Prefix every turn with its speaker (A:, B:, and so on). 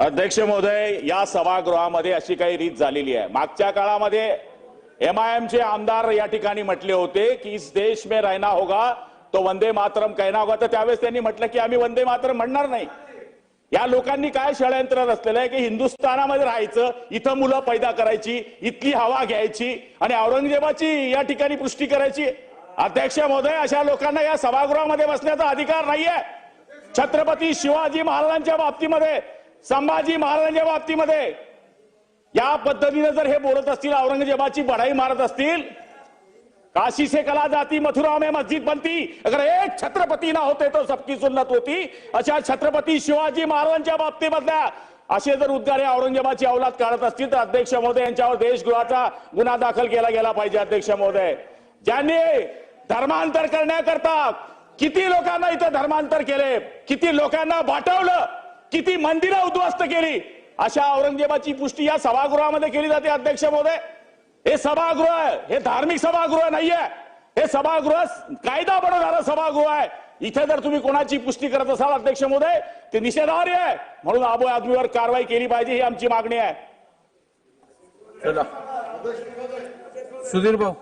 A: अध्यक्ष महोदय या सभागृहामध्ये अशी काही रीत झालेली आहे. मागच्या काळामध्ये एमआयएमचे आमदार या ठिकाणी म्हटले होते की इस देश में रहना होगा तो वंदे मातरम कहना होगा. तर त्यावेळेस त्यांनी म्हटलं की आम्ही वंदे मातरम म्हणणार नाही. या लोकांनी काय षडयंत्र रचलेलं आहे की हिंदुस्थानामध्ये राहायचं इथं मुलं पैदा करायची इथली हवा घ्यायची आणि औरंगजेबाची या ठिकाणी पुष्टी करायची. अध्यक्ष महोदय अशा लोकांना या सभागृहामध्ये बसण्याचा अधिकार नाहीये. छत्रपती शिवाजी महाराजांच्या बाबतीमध्ये संभाजी महाराजांच्या बाबतीमध्ये या पद्धतीनं जर हे बोलत असतील औरंगजेबाची बढाई मारत असतील काशी से कला जाती मथुरा में मस्जिद बनती अगर एक छत्रपती ना होते तर सबकी सुन्नत होती अशा छत्रपती शिवाजी महाराजांच्या बाबतीमधल्या असे जर उद्गारे औरंगजेबाची अवलाद काढत असतील तर अध्यक्ष महोदय यांच्यावर देशगृहाचा गुन्हा दाखल केला गेला पाहिजे अध्यक्ष महोदय. ज्यांनी धर्मांतर करण्याकरता किती लोकांना इथं धर्मांतर केले किती लोकांना भाटवलं किती मंदिरं उद्ध्वस्त केली? अशा औरंगजेबाची पुष्टी या सभागृहामध्ये केली जाते अध्यक्ष महोदय. हे सभागृह आहे. हे धार्मिक सभागृह नाहीये. हे सभागृह कायदा बनवणारं सभागृह आहे. इथे जर तुम्ही कोणाची पुष्टी करत असाल अध्यक्ष महोदय ते निषेधार्य आहे. म्हणून आबो आदमीवर कारवाई केली पाहिजे ही आमची मागणी आहे.
B: सुधीर भाऊ.